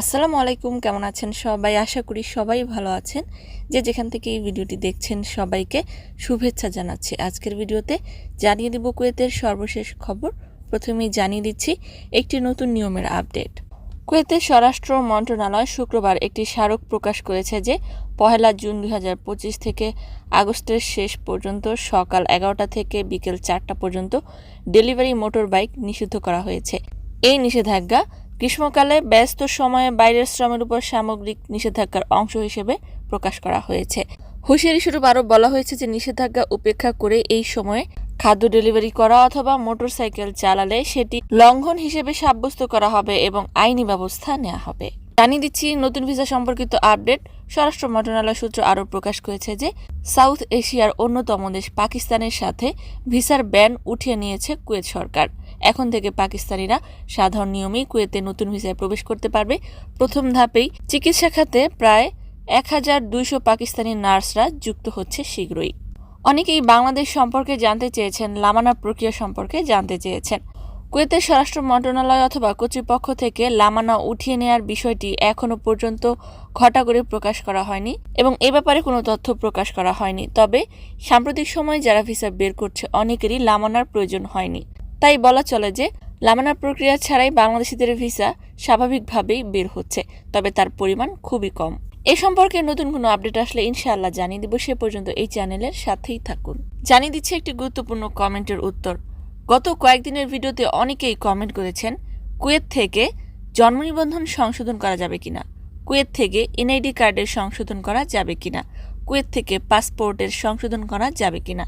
আসসালামু আলাইকুম কেমন আছেন সবাই? আশা করি সবাই ভালো আছেন। যে যেখান থেকে এই ভিডিওটি দেখছেন সবাইকে শুভেচ্ছা জানাচ্ছি। আজকের ভিডিওতে জানিয়ে দেব কুয়েতের সর্বশেষ খবর। প্রথমেই জানিয়ে দিচ্ছি একটি নতুন নিয়মের আপডেট। কুয়েতের স্বরাষ্ট্র মন্ত্রণালয় শুক্রবার একটি স্মারক প্রকাশ করেছে যে, পহেলা জুন দুই হাজার পঁচিশ থেকে আগস্টের শেষ পর্যন্ত সকাল এগারোটা থেকে বিকেল চারটা পর্যন্ত ডেলিভারি মোটর বাইক নিষিদ্ধ করা হয়েছে। এই নিষেধাজ্ঞা গ্রীষ্মকালে ব্যস্ত সময়ে বাইরের শ্রমের উপর সামগ্রিক নিষেধাজ্ঞার অংশ হিসেবে প্রকাশ করা হয়েছে। হুঁশিয়ারি স্বরূপ আরও বলা হয়েছে যে নিষেধাজ্ঞা উপেক্ষা করে এই সময়ে খাদ্য ডেলিভারি করা অথবা মোটরসাইকেল চালালে সেটি লঙ্ঘন হিসেবে সাব্যস্ত করা হবে এবং আইনি ব্যবস্থা নেওয়া হবে। জানিয়ে দিচ্ছি, নতুন ভিসা সম্পর্কিত আপডেট। স্বরাষ্ট্র মন্ত্রণালয় সূত্র আরও প্রকাশ করেছে যে সাউথ এশিয়ার অন্যতম দেশ পাকিস্তানের সাথে ভিসার ব্যান উঠিয়ে নিয়েছে কুয়েত সরকার। এখন থেকে পাকিস্তানিরা সাধারণ নিয়মেই কুয়েতে নতুন ভিসায় প্রবেশ করতে পারবে। প্রথম ধাপেই চিকিৎসা খাতে প্রায় এক হাজার দুইশো পাকিস্তানি নার্সরা যুক্ত হচ্ছে শীঘ্রই। অনেকেই বাংলাদেশ সম্পর্কে জানতে চেয়েছেন লামানা প্রক্রিয়া সম্পর্কে জানতে চেয়েছেন। কুয়েতের স্বরাষ্ট্র মন্ত্রণালয় অথবা কর্তৃপক্ষ থেকে লামানা উঠিয়ে নেওয়ার বিষয়টি এখনও পর্যন্ত ঘটা করে প্রকাশ করা হয়নি এবং এ ব্যাপারে কোনো তথ্য প্রকাশ করা হয়নি। তবে সাম্প্রতিক সময়ে যারা ভিসা বের করছে, অনেকেরই লামানার প্রয়োজন হয়নি। তাই বলা চলে যে লামানা প্রক্রিয়া ছাড়াই বাংলাদেশিদের ভিসা স্বাভাবিকভাবেই বের হচ্ছে, তবে তার পরিমাণ খুবই কম। এ সম্পর্কে নতুন কোনো আপডেট আসলে ইনশাআল্লাহ জানিয়ে দিব, সে পর্যন্ত এই চ্যানেলের সাথেই থাকুন। জানিয়ে দিচ্ছে একটি গুরুত্বপূর্ণ কমেন্টের উত্তর। গত কয়েকদিনের ভিডিওতে অনেকেই কমেন্ট করেছেন, কুয়েত থেকে জন্ম নিবন্ধন সংশোধন করা যাবে কিনা, কুয়েত থেকে এনআইডি কার্ডের সংশোধন করা যাবে কিনা, কুয়েত থেকে পাসপোর্টের সংশোধন করা যাবে কিনা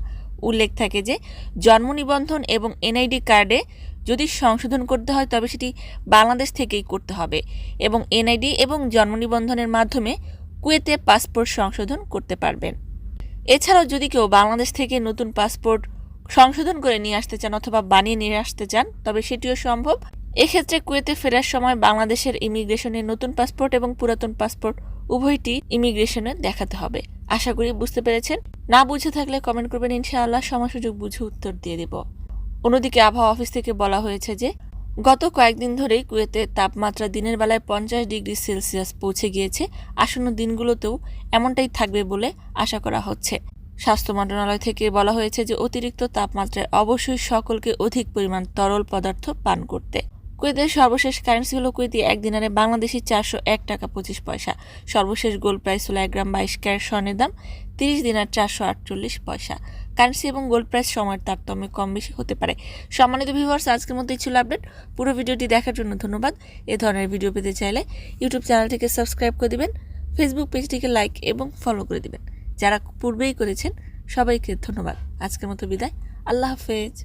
উল্লেখ থাকে যে জন্ম নিবন্ধন এবং এনআইডি কার্ডে যদি সংশোধন করতে হয়, তবে সেটি বাংলাদেশ থেকেই করতে হবে এবং এনআইডি এবং জন্ম নিবন্ধনের মাধ্যমে কুয়েতে পাসপোর্ট সংশোধন করতে পারবেন। এছাড়াও যদি কেউ বাংলাদেশ থেকে নতুন পাসপোর্ট সংশোধন করে নিয়ে আসতে চান অথবা বানিয়ে নিয়ে আসতে চান, তবে সেটিও সম্ভব। এক্ষেত্রে কুয়েতে ফেরার সময় বাংলাদেশের ইমিগ্রেশনে নতুন পাসপোর্ট এবং পুরাতন পাসপোর্ট উভয়টি ইমিগ্রেশনে দেখাতে হবে। আশা করি বুঝতে পেরেছেন। না বুঝে থাকলে কমেন্ট করবেন, ইনশাআল্লাহ সময় সুযোগ বুঝে উত্তর দিয়ে দেব। অন্যদিকে আবহাওয়া অফিস থেকে বলা হয়েছে যে, গত কয়েকদিন ধরেই কুয়েতে তাপমাত্রা দিনের বেলায় পঞ্চাশ ডিগ্রি সেলসিয়াস পৌঁছে গিয়েছে। আসন্ন দিনগুলোতেও এমনটাই থাকবে বলে আশা করা হচ্ছে। স্বাস্থ্য মন্ত্রণালয় থেকে বলা হয়েছে যে, অতিরিক্ত তাপমাত্রায় অবশ্যই সকলকে অধিক পরিমাণ তরল পদার্থ পান করতে। কুয়েতের সর্বশেষ কারেন্সি হলো কুয়েতি এক দিনারে বাংলাদেশি চারশো এক টাকা পঁচিশ পয়সা। সর্বশেষ গোল্ড প্রাইস হলো এক গ্রাম বাইশ ক্যারেট স্বর্ণের দাম তিরিশ দিনার চারশো আটচল্লিশ পয়সা। কারেন্সি এবং গোল্ড প্রাইস সময়ের তারতম্যে কম বেশি হতে পারে। সম্মানিত ভিউয়ার্স আজকের মধ্যেই ছিল আপডেট। পুরো ভিডিওটি দেখার জন্য ধন্যবাদ। এ ধরনের ভিডিও পেতে চাইলে ইউটিউব চ্যানেলটিকে সাবস্ক্রাইব করে দিবেন ফেসবুক পেজটিকে লাইক এবং ফলো করে দিবেন। যারা পূর্বেই করেছেন, সবাইকে ধন্যবাদ। আজকের মতো বিদায়। আল্লাহ হাফেজ।